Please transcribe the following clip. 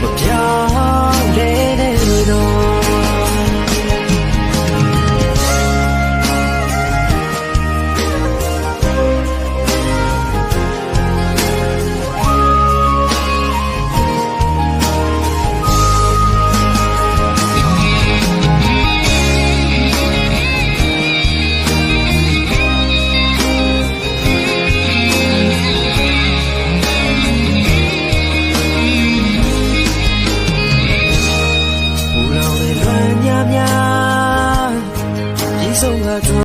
မပြေ 走啊走